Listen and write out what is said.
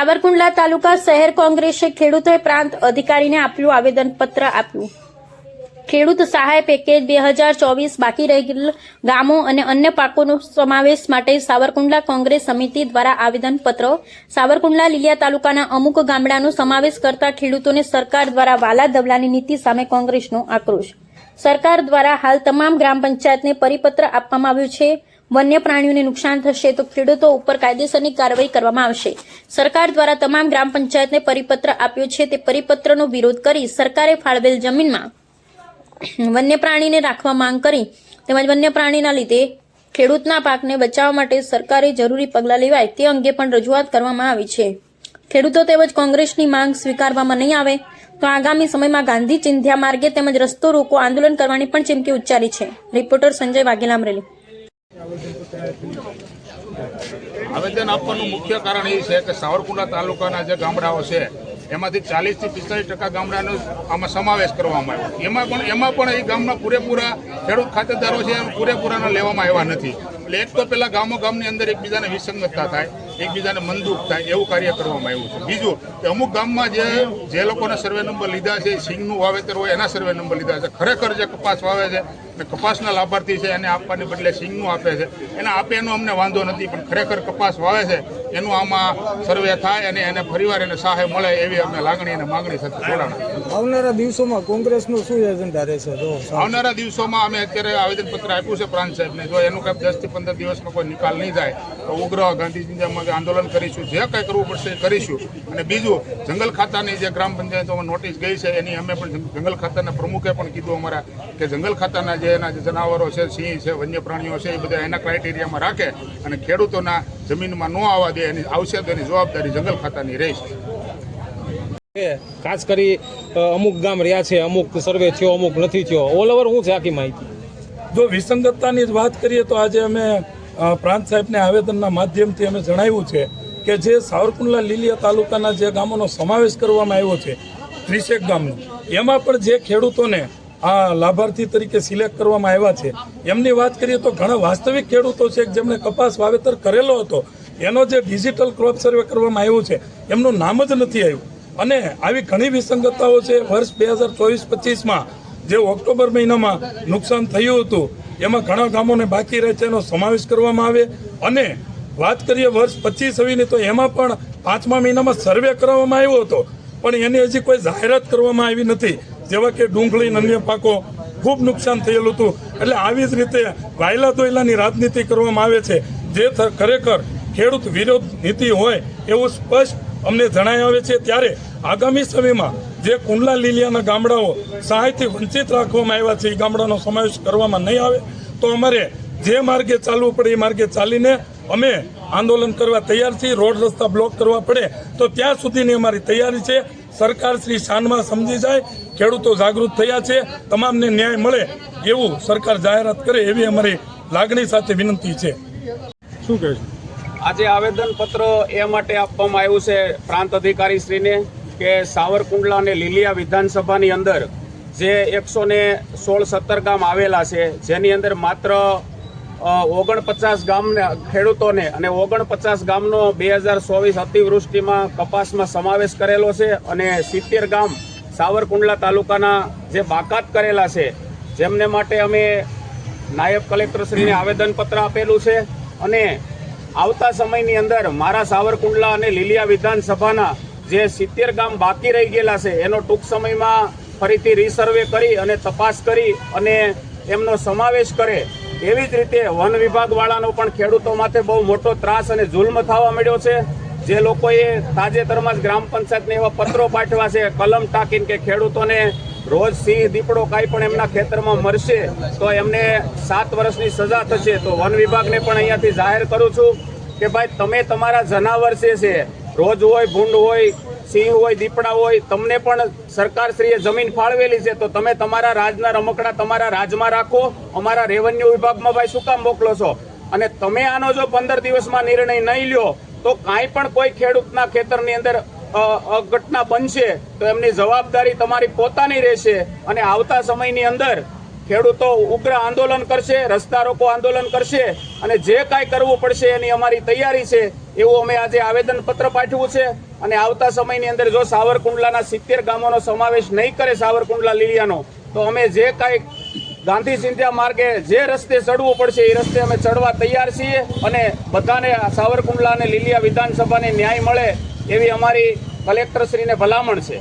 સાવરકુંડલા તાલુકા શહેર કોંગ્રેસે ખેડૂતોએ પ્રાંત અધિકારીને આપ્યું આવેદનપત્ર આપ્યું. ખેડૂત સહાય પેકેજ બે હજાર ચોવીસ બાકી રહેલ ગામો અને અન્ય પાકોનો સમાવેશ માટે સાવરકુંડલા કોંગ્રેસ સમિતિ દ્વારા આવેદનપત્ર, સાવરકુંડલા લીલિયા તાલુકાના અમુક ગામડાનો સમાવેશ કરતા ખેડૂતોને સરકાર દ્વારા વાલા દવલાની નીતિ સામે કોંગ્રેસનો આક્રોશ. સરકાર દ્વારા હાલ તમામ ગ્રામ પંચાયતને પરિપત્ર આપવામાં આવ્યું છે. વન્ય પ્રાણીઓને નુકસાન થશે તો ખેડૂતો ઉપર કાયદેસરની કાર્યવાહી કરવામાં આવશે. સરકાર દ્વારા તમામ ગ્રામ પંચાયતને પરિપત્ર આપ્યો છે. તે પરિપત્રનો વિરોધ કરી સરકારે ફાળવેલ જમીનમાં વન્ય પ્રાણીને રાખવા માંગ કરી. તેમજ વન્ય પ્રાણીના લીધે ખેડૂતના પાકને બચાવવા માટે સરકારે જરૂરી પગલાં લેવાય તે અંગે પણ રજૂઆત કરવામાં આવી છે. ખેડૂતો તેમજ કોંગ્રેસની માંગ સ્વીકારવામાં નહીં આવે તો આગામી સમયમાં ગાંધી ચિંધ્યા માર્ગે તેમજ રસ્તો રોકો આંદોલન કરવાની પણ ચીમકી ઉચ્ચારી છે. રિપોર્ટર સંજય વાઘેલા અમરેલી. આવેદન આપવાનું મુખ્ય કારણ એ છે કે સાવરકુંડલા તાલુકાના જે ગામડાઓ છે, એમાંથી ચાલીસથી પિસ્તાલીસ ટકા ગામડાનો આમાં સમાવેશ કરવામાં આવ્યો. એમાં પણ એમાં પણ એ ગામના પૂરેપૂરા ખેડૂત ખાતેદારો છે, એમ પૂરેપૂરાના લેવામાં આવ્યા નથી. એટલે એક તો પેલા ગામો ગામની અંદર એકબીજાને વિસંગતતા થાય, એકબીજાને મનદુખ થાય, એવું કાર્ય કરવામાં આવ્યું છે. બીજું કે અમુક ગામમાં જે જે લોકોના સર્વે નંબર લીધા છે સિંગનું વાવેતર હોય, એના સર્વે નંબર લીધા છે. ખરેખર જે કપાસ વાવે છે કપાસના લાભાર્થી છે એને આપવાને બદલે સિંગનું આપે છે. એને આપે એનો અમને વાંધો નથી, પણ ખરેખર કપાસ વાવે છે એનું આમાં સર્વે થાય અને એને ફરીવાર એને સહાય મળે એવી અમે લાગણી અને માગણી સાથે જોડાણ. આવનારા દિવસોમાં કોંગ્રેસનું શું એજન્ડા રહેશે? આવનારા દિવસોમાં અમે અત્યારે આવેદનપત્ર આપ્યું છે પ્રાંત સાહેબને. જો એનું કંઈક દસથી પંદર દિવસમાં કોઈ નિકાલ નહીં થાય તો ઉગ્ર ગાંધીજીમાં આંદોલન કરીશું જે કંઈ કરવું પડશે એ કરીશું. અને બીજું જંગલ ખાતાની જે ગ્રામ પંચાયતોમાં નોટિસ ગઈ છે એની અમે પણ જંગલ ખાતાના પ્રમુખે પણ કીધું અમારા કે જંગલ ખાતાના જે એના જે જનાવરો છે સિંહ છે વન્ય પ્રાણીઓ છે એ બધા એના ક્રાઇટેરિયામાં રાખે અને ખેડૂતોના જમીનમાં ન આવવા દે એની આવશે તો એની જવાબદારી જંગલ ખાતાની રહેશે. ખાસ કરી અમુક ગામ રહ્યા છે અમુક સર્વે થયો અમુક નથી થયો ઓલ ઓવર શું છે આખી માહિતી જો વિસંગતતાની જ વાત કરીએ તો આજે અમે પ્રાંત સાહેબને આવેદનના માધ્યમથી અમે જણાવ્યું છે કે જે સાવરકુંડલા લીલિયા તાલુકાના જે ગામોનો સમાવેશ કરવામાં આવ્યો છે ત્રીસેક ગામનો એમાં પણ જે ખેડૂતોને આ લાભાર્થી તરીકે સિલેક્ટ કરવામાં આવ્યા છે. એમની વાત કરીએ તો ઘણા વાસ્તવિક ખેડૂતો છે જેમણે કપાસ વાવેતર કરેલો હતો. એનો જે ડિજિટલ ક્રોપ સર્વે કરવામાં આવ્યો છે, એમનું નામ જ નથી આવ્યું. અને આવી ઘણી વિસંગતતાઓ છે, વર્ષ બે હજાર ચોવીસ પચીસમાં જે ઓક્ટોબર મહિનામાં નુકસાન થયું હતું, એમાં ઘણા ગામોને બાકી રહે છે, એનો સમાવેશ કરવામાં આવે. અને વાત કરીએ વર્ષ પચીસ છવ્વીસની તો એમાં પણ પાંચમા મહિનામાં સર્વે કરવામાં આવ્યો હતો. પણ એની હજી કોઈ જાહેરાત કરવામાં આવી નથી. જેવા કે ડુંગળી અને અન્ય પાકો ખૂબ નુકસાન થયેલું હતું. એટલે આવી જ રીતે વાયલા દોયલાની રાજનીતિ કરવામાં આવે છે. જે ખરેખર ખેડૂત વિરોધ નીતિ હોય એવું સ્પષ્ટ અમને જણાય આવે છે. ત્યારે આગામી સમયમાં જે કુંડલા લીલિયાના ગામડાઓ સહાયથી વંચિત રાખવામાં આવ્યા છે, એ ગામડાનો સમાવેશ કરવામાં નહીં આવે, તો અમારે જે માર્ગે ચાલવું પડે એ માર્ગે ચાલીને અમે આંદોલન કરવા તૈયાર છીએ. રોડ રસ્તા બ્લોક કરવા પડે, તો ત્યાં સુધીની અમારી તૈયારી છે. સરકાર શ્રી શાનમાં સમજી જાય, ખેડૂતો જાગૃત થયા છે, તમામને ન્યાય મળે એવું સરકાર જાહેરાત કરે એવી અમારી લાગણી સાથે વિનંતી છે. શું કહે આજે આવેદનપત્ર એ માટે આપવામાં આવ્યું છે પ્રાંત અધિકારી શ્રીને કે સાવરકુંડલા અને લીલિયા વિધાનસભાની અંદર જે એકસો ને સોળ સત્તર ગામ આવેલા છે, જેની અંદર માત્ર ઓગણપચાસ ગામને, ખેડૂતોને અને ઓગણપચાસ ગામનો બે હજાર ચોવીસ અતિવૃષ્ટિમાં કપાસમાં સમાવેશ કરેલો છે અને સિત્તેર ગામ સાવરકુંડલા તાલુકાના જે બાકાત કરેલા છે, જેમને માટે અમે નાયબ કલેક્ટરશ્રીને આવેદનપત્ર આપેલું છે અને આવતા સમયની અંદર મારા સાવરકુંડલા અને લીલિયા વિધાનસભાના જે સિત્તેર ગામ બાકી રહી ગયેલા છે, એનો ટૂંક સમયમાં ફરીથી રિસર્વે કરી અને તપાસ કરી અને એમનો સમાવેશ કરે એવી જ રીતે વન વિભાગ વાળાનો પણ ખેડૂતો માટે બહુ મોટો ત્રાસ અને જુલ્મ થવા મળ્યો છે. જે લોકોએ તાજેતરમાં જ ગ્રામ પંચાયતને એવા પત્રો પાઠવા છે, કલમ ટાંકીને કે ખેડૂતોને રોજ સિંહ, દીપડો કાંઈ પણ એમના ખેતરમાં મરશે તો એમને સાત વર્ષની સજા થશે. તો વન વિભાગને પણ અહીંયાથી જાહેર કરું છું કે ભાઈ, તમે તમારા જનાવર છે રોજ હોય, ભૂંડ હોય, સિંહ હોય, દીપડા હોય, તમને પણ સરકારશ્રીએ જમીન ફાળવેલી છે, તો તમે તમારા રાજના રમકડા તમારા રાજમાં રાખો, અમારા રેવન્યુ વિભાગમાં ભાઈ શું કામ મોકલો છો? અને તમે આનો જો પંદર દિવસમાં નિર્ણય નહીં લ્યો, તો કાંઈ પણ કોઈ ખેડૂતના ખેતરની અંદર અઘટના બનશે, તો એમની જવાબદારી તમારી પોતાની રહેશે, અને આવતા સમયની અંદર ખેડૂતો ઉગ્ર આંદોલન કરશે, રસ્તા રોકો આંદોલન કરશે અને જે કાંઈ કરવું પડશે એની અમારી તૈયારી છે, એવું અમે આજે આવેદનપત્ર પાઠવ્યું છે. અને આવતા સમયની અંદર જો સાવરકુંડલાના સિત્તેર ગામોનો સમાવેશ નહીં કરે સાવરકુંડલા લીલિયાનો, તો અમે જે કાંઈ ગાંધી સિંધિયા માર્ગે જે રસ્તે ચડવું પડશે એ રસ્તે અમે ચડવા તૈયાર છીએ અને બધાને સાવરકુંડલા અને લીલિયા વિધાનસભાને ન્યાય મળે એવી અમારી કલેક્ટરશ્રીને ભલામણ છે.